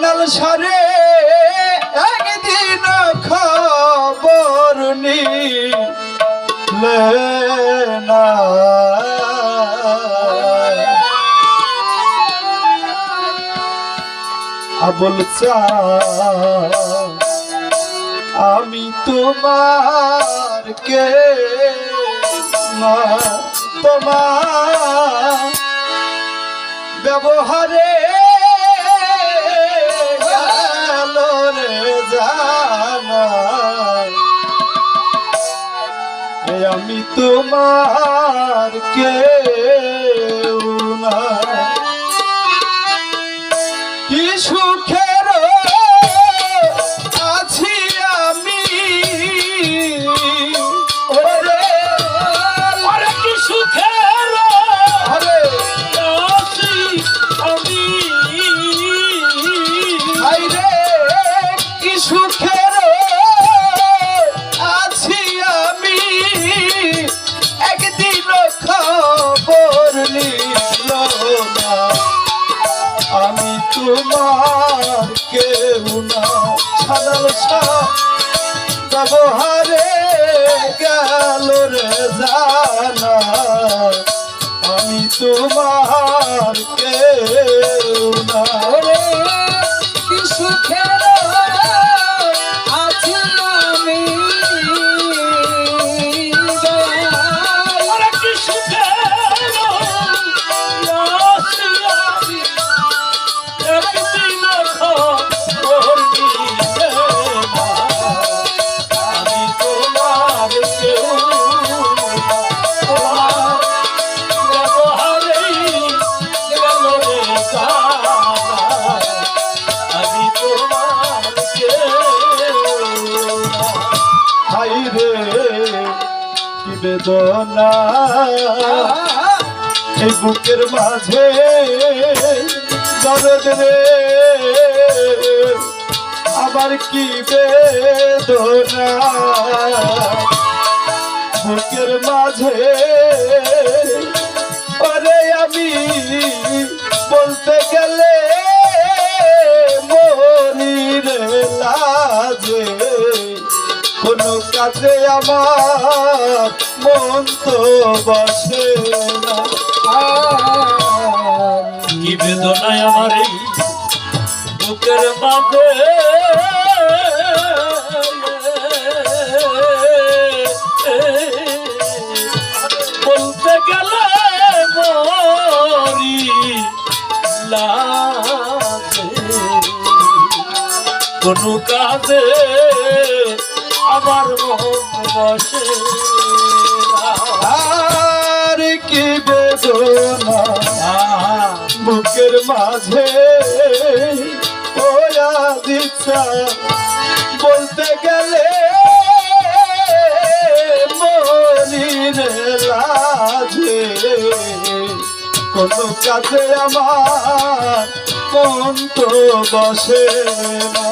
সানাল সারে একদিন খবর না। চা আমি তোমার কে না? তোমার ব্যবহারে রে জানা এ আমি তোমার কে? তোমার কেউ না। সাদাল ব্যবহারে গেল রে জানা। আমি তোমার বেদনা। এই বুকের মাঝে দরদ রে। আবার কি বেদনা? বুকের মাঝে পরে আমি বলতে গেলে মরি রে লাজে। কাজে আমার মন তো বসে কি বেদনায় আমার এই বুকের মাঝে বলতে গেলে মরি কোনো কাজে মন বসে আর কি বেদনা বুকের মাঝে? দিচ্ছা বলতে গেলে মনির কোনো কাছে আমার মন তো বসে না।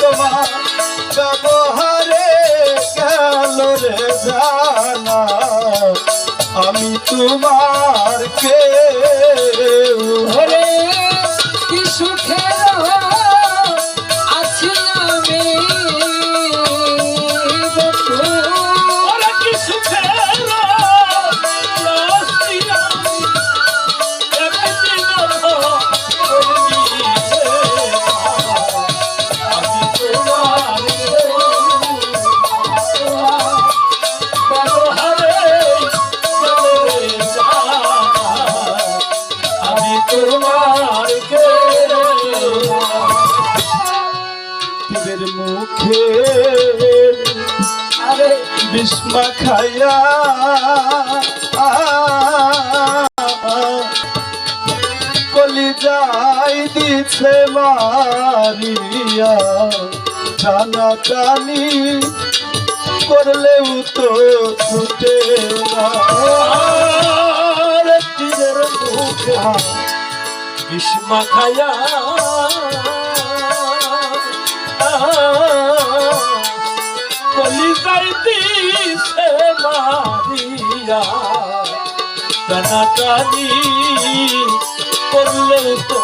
তোমার গেল রে জানা। আমি তোমার কে ওরে বিস্মা খাইয়া কলি যাই দিছে মারিয়া টানা টানি করলেও তো ছুটে না। মুখে খায়া কলি যাইতিছে মারিয়া টানা টানি করলেও তো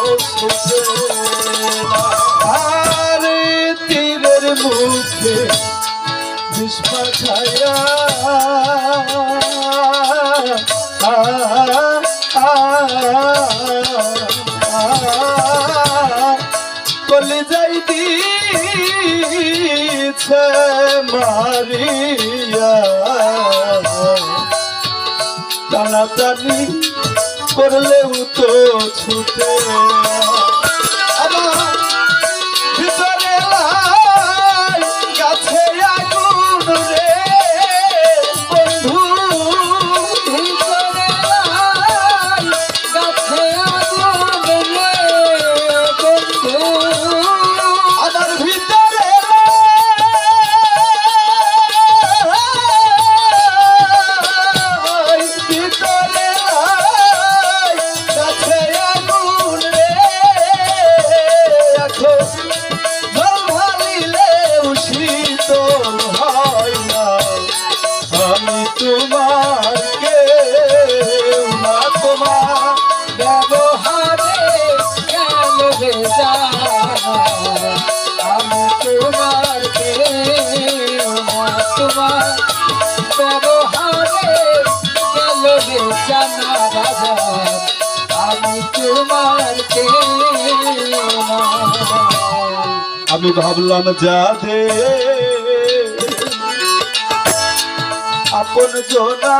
আরে তীরের মুখে বিস্মা খায়া আ, আ, আ, কলি যাই দিছে মারিয়া। টানাটানি করলেও তো ছুটে। আমার আমি ভাবলাম যাদে আপন জোনা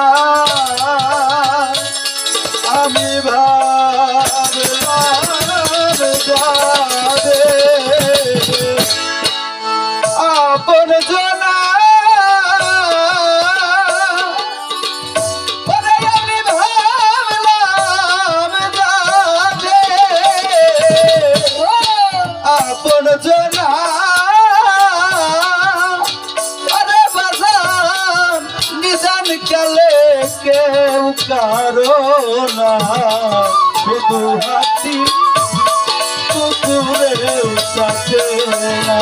আমি ভাবলাম কারও না শুধু হাতি কুকুরেও সাথে না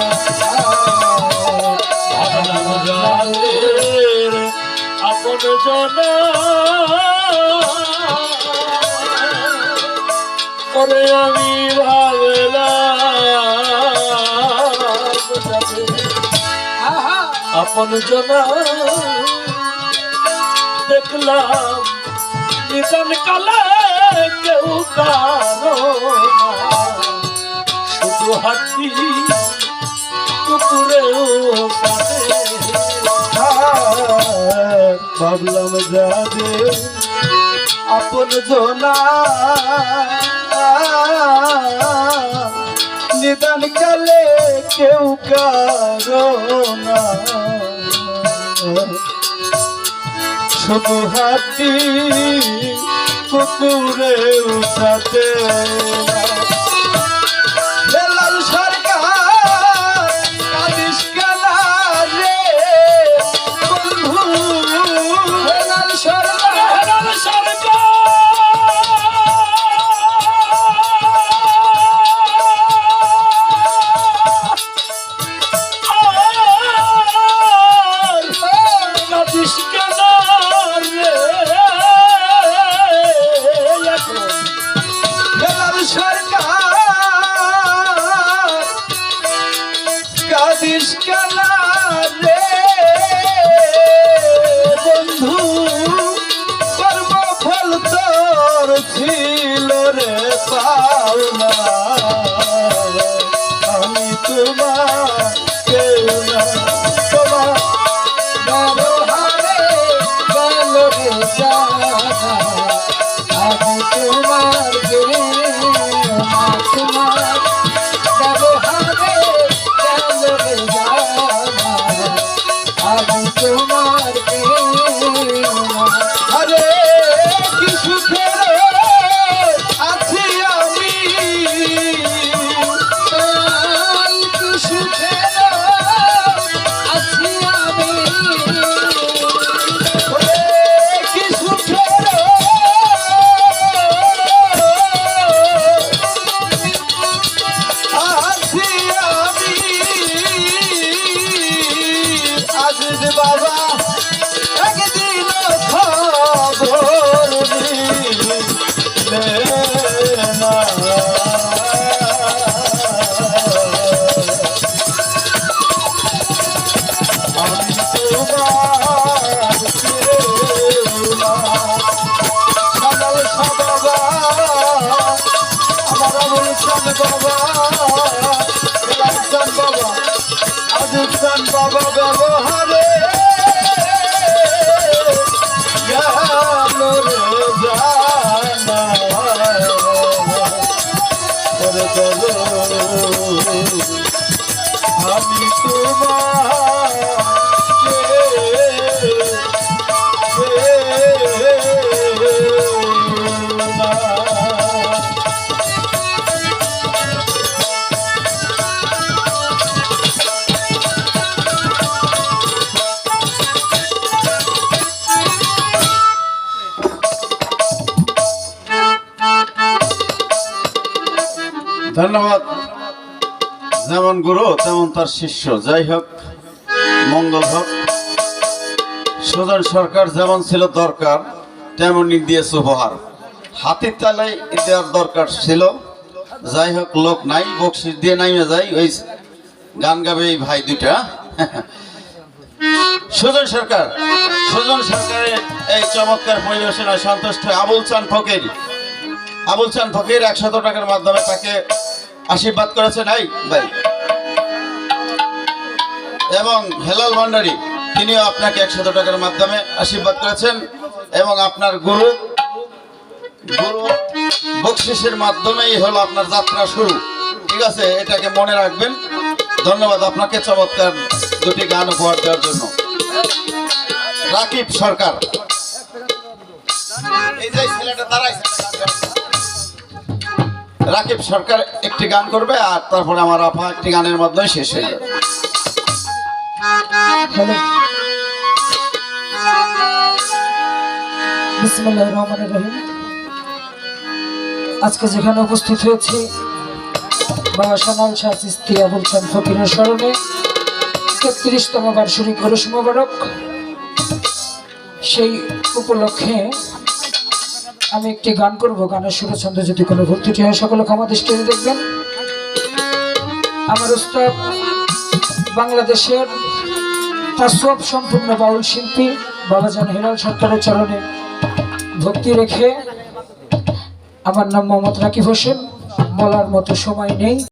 আপন জনা ওরে আমি ভাবলাম আপন জনা দেখলাম নিদান কালে কেউ কারও। শুধু হাতি কুকুরেও ভাবলাম যাবে আপন জোনা। নিদান কালে কেউ কারও না। শুধু হাতি কুকুরে বেলাল কালা বাবা বাবা। আজিজান বাবা ব্যবহারে। যেমন গুরু, তেমন তার শিষ্য। যাই হোক, মঙ্গল হোক। সুজন সরকার যেমন ছিল দরকার তেমনই দিয়েছে উপহার। হাতির তালে দেওয়ার দরকার ছিল। যাই হোক, লোক নাই, বকশিস দিয়ে নাইমে যাই ওই গান গাবে এই ভাই দুইটা। সুজন সরকার, সুজন সরকারের এই চমৎকার পরিবেশনায় সন্তুষ্ট। আবুল চান ফকির, আবুল চান ফকির একশত টাকার মাধ্যমে তাকে আশীর্বাদ করেছে। নাই, ভাই। এবং হেলাল ভান্ডারী, তিনিও আপনাকে একশত টাকার মাধ্যমে আশীর্বাদ করেছেন এবং আপনার গুরু গুরু বকশিসের মাধ্যমেই হলো আপনার যাত্রা শুরু। ঠিক আছে, এটাকে মনে রাখবেন। ধন্যবাদ আপনাকে চমৎকার দুটি গান উপহার দেওয়ার জন্য। রাকিব সরকার। রাকিব সরকার একটি গান করবে আর তারপরে আমার আপা একটি গানের মাধ্যমে শেষ হয়ে যাবে। আজকে যেখানে উপস্থিত হয়েছি বাবা সোনাল শাহ আবুল ফকিরের স্মরণে তেত্রিশতম বার্ষিক গরুষ মোবারক সেই উপলক্ষে আমি একটি গান করব, গানের সুরছন্দ যদি কোনো ভুল হয়, সকলে ক্ষমা দেখবেন। আমার উস্তাদ বাংলাদেশের তাসওয়াব সম্পূর্ণ বাউল শিল্পী বাবা বাবাজান হিরাল সরকারের চরণে ভক্তি রেখে আমার নাম মোহাম্মদ রাকিব হোসেন, বলার মতো সময় নেই।